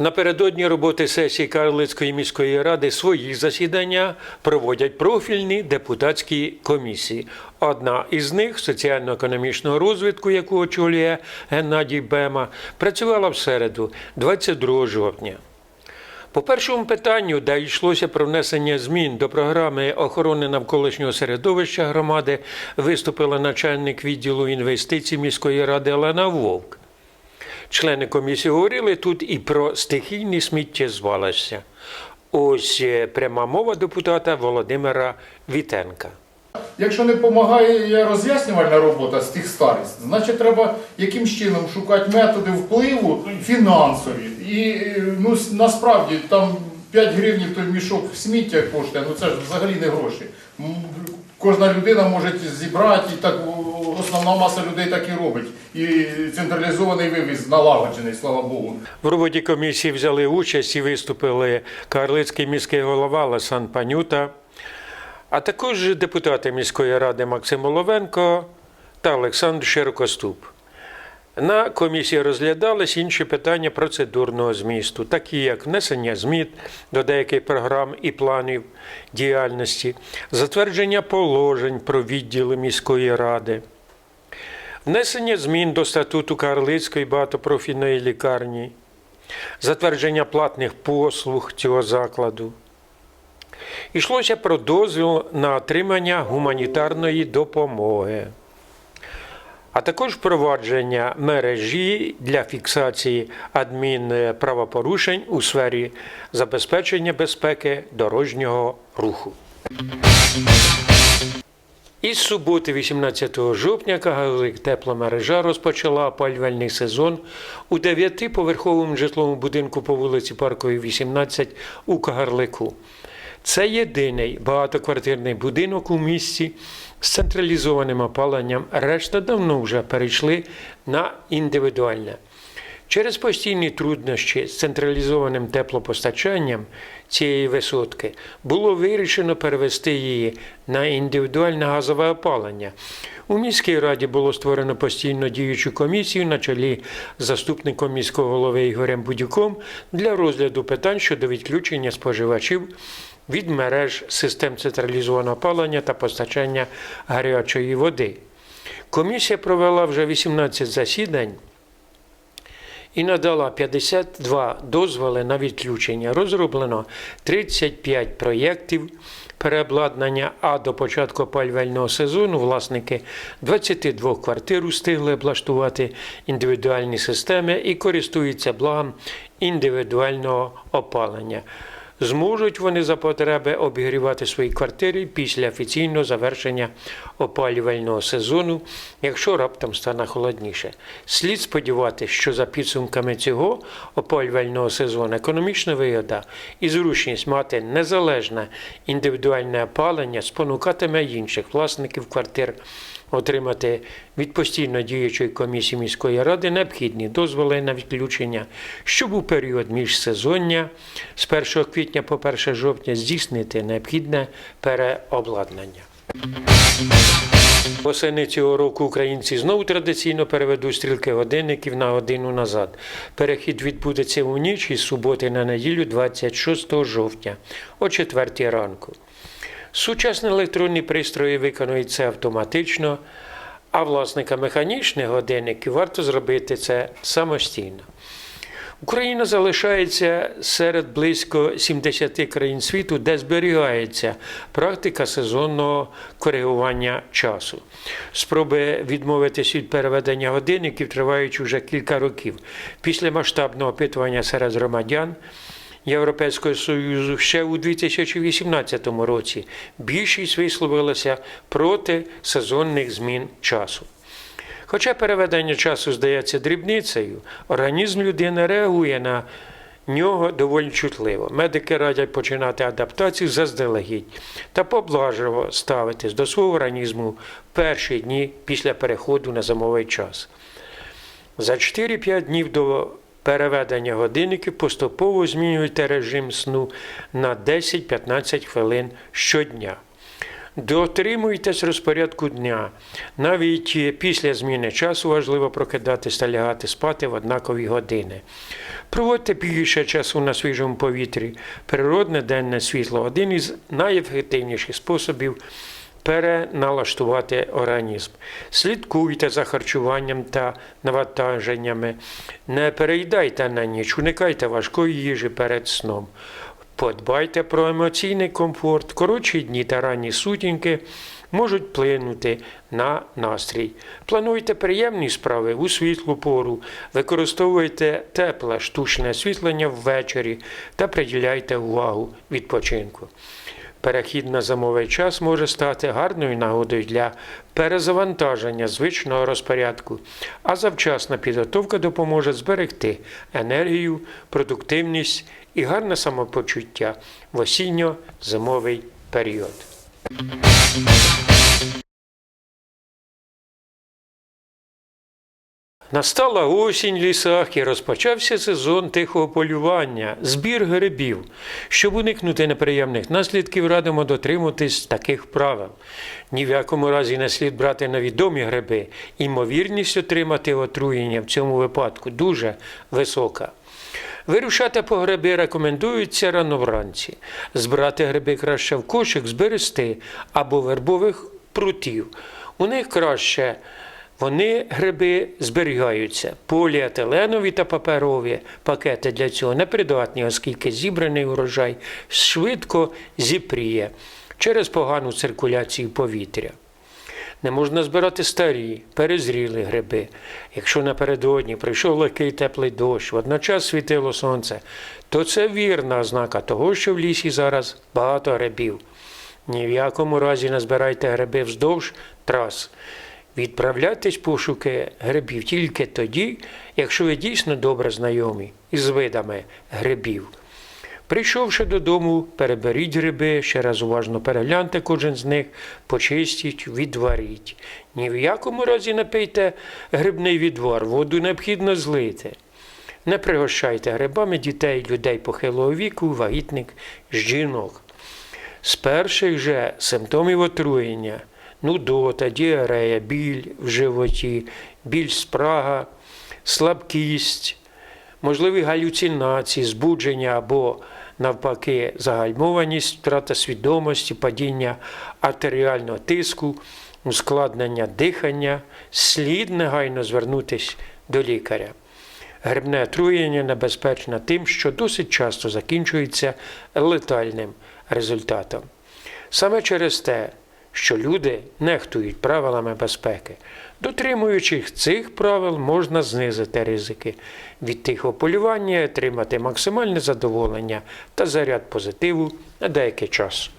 Напередодні роботи сесії Карлицької міської ради свої засідання проводять профільні депутатські комісії. Одна із них соціально-економічного розвитку, яку очолює Геннадій Бема, працювала в середу, 22 жовтня. По першому питанню, де йшлося про внесення змін до програми охорони навколишнього середовища громади, виступила начальник відділу інвестицій міської ради Олена Вовк. Члени комісії говорили тут і про стихійні сміттєзвалища. Ось е, пряма мова депутата Володимира Вітенка. Якщо не допомагає роз'яснювальна робота з тих старість, значить треба якимсь чином шукати методи впливу фінансові. І е, ну, насправді там 5 гривень той мішок сміття коштує, ну це ж взагалі не гроші. Кожна людина може зібрати, і так основна маса людей так і робить. І централізований вивіз налагоджений, слава Богу. В роботі комісії взяли участь і виступили Карлицький міський голова Лесан Панюта, а також депутати міської ради Максим Оловенко та Олександр Широкоступ. На комісії розглядались інші питання процедурного змісту, такі як внесення змін до деяких програм і планів діяльності, затвердження положень про відділи міської ради, внесення змін до статуту Карлицької багатопрофільної лікарні, затвердження платних послуг цього закладу. Йшлося про дозвіл на отримання гуманітарної допомоги, а також впровадження мережі для фіксації адмінправопорушень у сфері забезпечення безпеки дорожнього руху. Із суботи, 18 жовтня, Кагарлик тепломережа розпочала опалювальний сезон у дев'ятиповерховому житловому будинку по вулиці Парковій, 18 у Кагарлику. Це єдиний багатоквартирний будинок у місті з централізованим опаленням. Решта давно вже перейшли на індивідуальне. Через постійні труднощі з централізованим теплопостачанням цієї висотки було вирішено перевести її на індивідуальне газове опалення. У міській раді було створено постійно діючу комісію на чолі заступником міського голови Ігорем Будюком для розгляду питань щодо відключення споживачів від мереж систем централізованого опалення та постачання гарячої води. Комісія провела вже 18 засідань і надала 52 дозволи на відключення. Розроблено 35 проєктів переобладнання, а до початку пальвельного сезону власники 22 квартир встигли облаштувати індивідуальні системи і користуються благом індивідуального опалення. Зможуть вони за потреби обігрівати свої квартири після офіційного завершення опалювального сезону, якщо раптом стане холодніше. Слід сподіватися, що за підсумками цього опалювального сезону економічна вигода і зручність мати незалежне індивідуальне опалення спонукатиме інших власників квартир отримати від постійно діючої комісії міської ради необхідні дозволи на відключення, щоб у період міжсезоння з 1 квітня по 1 жовтня здійснити необхідне переобладнання. Восени цього року українці знову традиційно переведуть стрілки годинників на годину назад. Перехід відбудеться у ніч із суботи на неділю, 26 жовтня, о 4 ранку. Сучасні електронні пристрої виконують це автоматично, а власника механічних годинників варто зробити це самостійно. Україна залишається серед близько 70 країн світу, де зберігається практика сезонного коригування часу. Спроби відмовитись від переведення годинників тривають уже кілька років. Після масштабного опитування серед громадян Європейського Союзу ще у 2018 році більшість висловилася проти сезонних змін часу. Хоча переведення часу здається дрібницею, організм людини реагує на нього доволі чутливо. Медики радять починати адаптацію заздалегідь та поблажливо ставитись до свого організму в перші дні після переходу на зимовий час. За 4-5 днів до переведення годинників поступово змінюйте режим сну на 10-15 хвилин щодня. Дотримуйтесь розпорядку дня. Навіть е, після зміни часу важливо прокидатись та лягати спати в однакові години. Проводьте більше часу на свіжому повітрі. Природне денне світло один із найефективніших способів переналаштувати організм. Слідкуйте за харчуванням та навантаженнями. Не переїдайте на ніч, уникайте важкої їжі перед сном. Подбайте про емоційний комфорт. Коротші дні та ранні сутінки можуть вплинути на настрій. Плануйте приємні справи у світлу пору, використовуйте тепле штучне освітлення ввечері та приділяйте увагу відпочинку. Перехід на зимовий час може стати гарною нагодою для перезавантаження звичного розпорядку, а завчасна підготовка допоможе зберегти енергію, продуктивність і гарне самопочуття в осінньо-зимовий період. Настала осінь в лісах і розпочався сезон тихого полювання, збір грибів. Щоб уникнути неприємних наслідків, радимо дотримуватись таких правил. Ні в якому разі не слід брати невідомі гриби. Імовірність отримати отруєння в цьому випадку дуже висока. Вирушати по гриби рекомендується рано вранці. Збирати гриби краще в кошик з берести або вербових прутів. У них краще вони гриби зберігаються. Поліетиленові та паперові пакети для цього непридатні, оскільки зібраний урожай швидко зіпріє через погану циркуляцію повітря. Не можна збирати старі, перезрілі гриби. Якщо напередодні прийшов легкий теплий дощ, водночас світило сонце, то це вірна ознака того, що в лісі зараз багато грибів. Ні в якому разі не збирайте гриби вздовж трас. Відправляйтесь пошуки грибів тільки тоді, якщо ви дійсно добре знайомі із видами грибів. Прийшовши додому, переберіть гриби, ще раз уважно перегляньте кожен з них, почистіть, відваріть. Ні в якому разі не пийте грибний відвар, воду необхідно злити. Не пригощайте грибами дітей, людей похилого віку, вагітник, жінок. З перших же симптомів отруєння нудота, діарея, біль в животі, біль спрага, слабкість, можливі галюцинації, збудження або, навпаки, загальмованість, втрата свідомості, падіння артеріального тиску, ускладнення дихання, слід негайно звернутися до лікаря. Грибне отруєння небезпечне тим, що досить часто закінчується летальним результатом. Саме через те, що люди нехтують правилами безпеки. Дотримуючись цих правил, можна знизити ризики від тихого полювання отримати максимальне задоволення та заряд позитиву на деякий час.